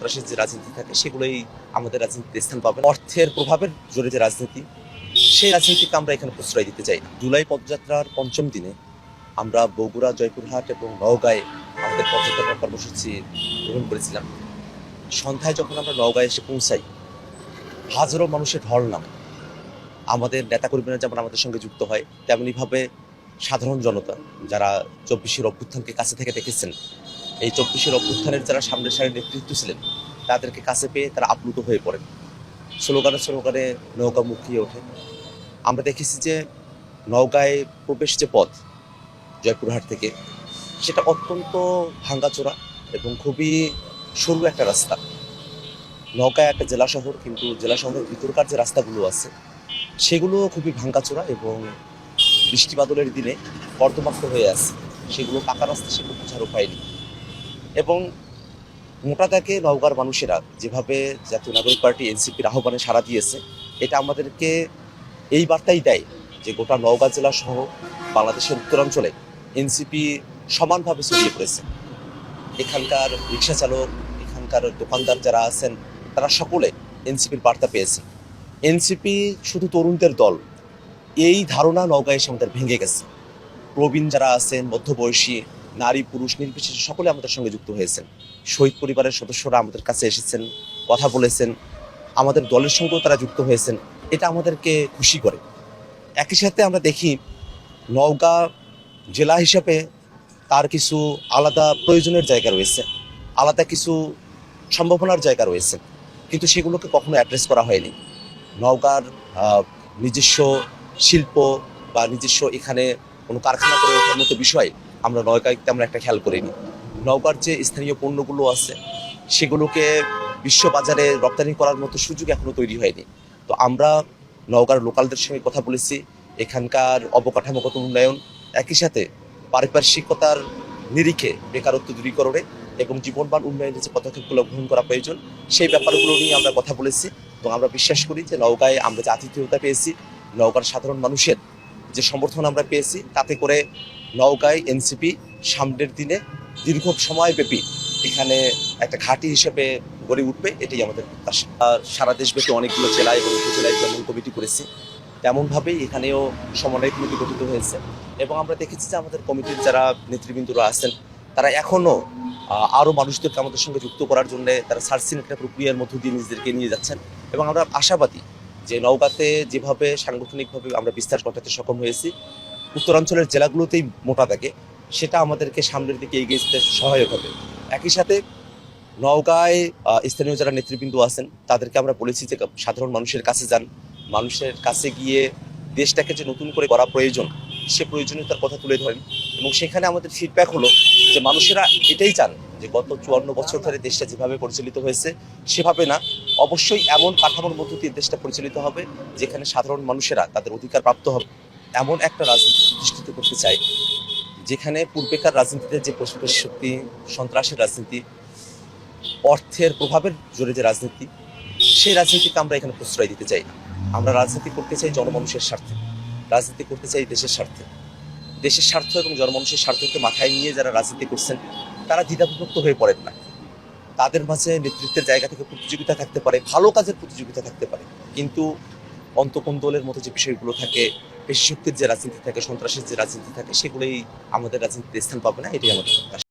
সন্ত্রাসের যে রাজনীতি থাকে, সেগুলোই আমাদের রাজনীতিতে স্থান পাবে অর্থের প্রভাবের জোরে যে রাজনীতি, সেই রাজনীতিকে আমরা এখানে প্রশ্রয় দিতে চাই জুলাই পদযাত্রার পঞ্চম দিনে আমরা বগুড়া, জয়পুরহাট এবং নওগাঁয় আমাদের পদযাত্রা কর্মসূচি গ্রহণ করেছিলাম। সন্ধ্যায় যখন আমরা নওগাঁয় এসে পৌঁছাই, হাজারো মানুষের ঢল নাম। আমাদের নেতাকর্মীরা যেমন আমাদের সঙ্গে যুক্ত হয়, তেমনিভাবে সাধারণ জনতা যারা চব্বিশের অভ্যুত্থানকে কাছে থেকে দেখেছেন এই চব্বিশের অভ্যুত্থানের যারা সামনের সারির নেতৃত্ব ছিলেন, তাদেরকে কাছে পেয়ে তারা আপ্লুত হয়ে পড়েন। স্লোগানে স্লোগানে নৌকা মুখিয়ে ওঠে। আমরা দেখেছি যে নৌকায় প্রবেশ যে পথ, জয়পুরহাট থেকে, সেটা অত্যন্ত ভাঙ্গাচোরা এবং খুবই সরু একটা রাস্তা। নওগাঁ একটা জেলা শহর, কিন্তু জেলা শহরের ভিতরকার যে রাস্তাগুলো আছে, সেগুলো খুবই ভাঙ্গাচোরা এবং বৃষ্টি বাদলের দিনে কর্দমাক্ত হয়ে আছে। সেগুলো পাকা রাস্তা, সেগুলো বোঝার উপায় নেই। এবং মোটা দাগে নওগাঁর মানুষেরা যেভাবে জাতীয় নাগরিক পার্টি, এনসিপির আহ্বানে সাড়া দিয়েছে, এটা আমাদেরকে এই বার্তাই দেয় যে গোটা নওগাঁ জেলা সহ বাংলাদেশের উত্তরাঞ্চলে এনসিপি সমানভাবে ছড়িয়ে পড়েছে। এখানকার রিক্সা চালক, এখানকার দোকানদার যারা আছেন, তারা সকলে এনসিপির বার্তা পেয়েছে। এনসিপি শুধু তরুণদের দল, এই ধারণা নওগাঁ এসে আমাদের ভেঙে গেছে। প্রবীণ যারা আছেন, মধ্যবয়সী নারী, পুরুষ, নির্বিশেষে সকলে আমাদের সঙ্গে যুক্ত হয়েছেন। শহীদ পরিবারের সদস্যরা আমাদের কাছে এসেছেন, কথা বলেছেন, আমাদের দলের সঙ্গেও তারা যুক্ত হয়েছেন। এটা আমাদেরকে খুশি করে। একই সাথে আমরা দেখি, নওগাঁ জেলা হিসাবে তার কিছু আলাদা প্রয়োজনের জায়গা রয়েছে, আলাদা কিছু সম্ভাবনার জায়গা রয়েছে, কিন্তু সেগুলোকে কখনো অ্যাড্রেস করা হয়নি। নওগাঁর নিজস্ব শিল্প বা নিজস্ব এখানে কোনো কারখানা করে ওঠার মতো বিষয় আমরা নওগাঁয় তেমন একটা খেয়াল করিনি। নওগাঁর যে স্থানীয় পণ্যগুলো আছে, সেগুলোকে বিশ্ববাজারে রপ্তানি করার মতো সুযোগ এখনও তৈরি হয়নি। তো আমরা নওগাঁর লোকালদের সঙ্গে কথা বলেছি, এখানকার অবকাঠামোগত উন্নয়ন একই সাথে পারিপার্শ্বিকতার নিরিখে বেকারত্ব দূরীকরণে এবং জীবনমান উন্নয়নের যে পদক্ষেপগুলো গ্রহণ করা প্রয়োজন, সেই ব্যাপারগুলো নিয়ে আমরা কথা বলেছি। এবং আমরা বিশ্বাস করি যে নওগাঁয় আমরা যে আতিথেয়তা পেয়েছি নওগাঁর সাধারণ মানুষের যে সমর্থন আমরা পেয়েছি, তাতে করে নওগাঁয় এনসিপি সামনের দিনে দীর্ঘ সময়ব্যাপী এখানে একটা ঘাঁটি হিসেবে গড়ে উঠবে, এটাই আমাদের প্রত্যাশা। সারা দেশব্যাপী অনেকগুলো জেলা এবং উপজেলায় যেমন কমিটি করেছি। তেমনভাবেই এখানেও সমন্বয় কমিটি গঠিত হয়েছে এবং আমরা দেখেছি যে আমাদের কমিটির যারা নেতৃবৃন্দরা আছেন, তারা এখনও আরও মানুষদেরকে আমাদের সঙ্গে যুক্ত করার জন্য তারা সার্চিং একটা প্রক্রিয়ার মধ্য দিয়ে নিজেদেরকে নিয়ে যাচ্ছেন এবং আমরা আশাবাদী যে নওগাঁতে যেভাবে সাংগঠনিকভাবে আমরা বিস্তার ঘটাতে সক্ষম হয়েছি উত্তরাঞ্চলের জেলাগুলোতেই মোটা থাকে, সেটা আমাদেরকে সামনের দিকে এগিয়ে যেতে সহায়ক হবে। একই সাথে নওগাঁয় স্থানীয় যারা নেতৃবৃন্দ আছেন, তাদেরকে আমরা বলেছি যে সাধারণ মানুষের কাছে যান। মানুষের কাছে গিয়ে দেশটাকে যে নতুন করে করা প্রয়োজন, সে প্রয়োজনীয়তার কথা তুলে ধরেন এবং সেখানে আমাদের ফিডব্যাক হলো যে মানুষেরা এটাই চান যে গত চুয়ান্ন বছর ধরে দেশটা যেভাবে পরিচালিত হয়েছে, সেভাবে না। অবশ্যই এমন কাঠামোর মধ্য দিয়ে দেশটা পরিচালিত হবে যেখানে সাধারণ মানুষেরা তাদের অধিকার প্রাপ্ত হবে। এমন একটা রাজনীতি প্রতিষ্ঠিত করতে চাই, যেখানে পূর্বেকার রাজনীতিতে যে পশুপেশ শক্তি, সন্ত্রাসের রাজনীতি, অর্থের প্রভাবের জোরে যে রাজনীতি, সেই রাজনীতিকে আমরা এখানে প্রশ্রয় দিতে চাই না। আমরা রাজনীতি করতে চাই জনমানুষের স্বার্থে। রাজনীতি করতে চাই দেশের স্বার্থে। দেশের স্বার্থ এবং জনমানুষের স্বার্থকে মাথায় নিয়ে যারা রাজনীতি করছেন, তারা দ্বিধাবিভক্ত হয়ে পড়েন না। তাদের মাঝে নেতৃত্বের জায়গা থেকে প্রতিযোগিতা থাকতে পারে, ভালো কাজের প্রতিযোগিতা থাকতে পারে। কিন্তু অন্তকোন্দলের মতো যে বিষয়গুলো থাকে পেশি শক্তির যে রাজনীতি থাকে, সন্ত্রাসের যে রাজনীতি থাকে, সেগুলোই আমাদের রাজনীতিতে স্থান পাবে না, এটাই আমাদের প্রত্যাশা।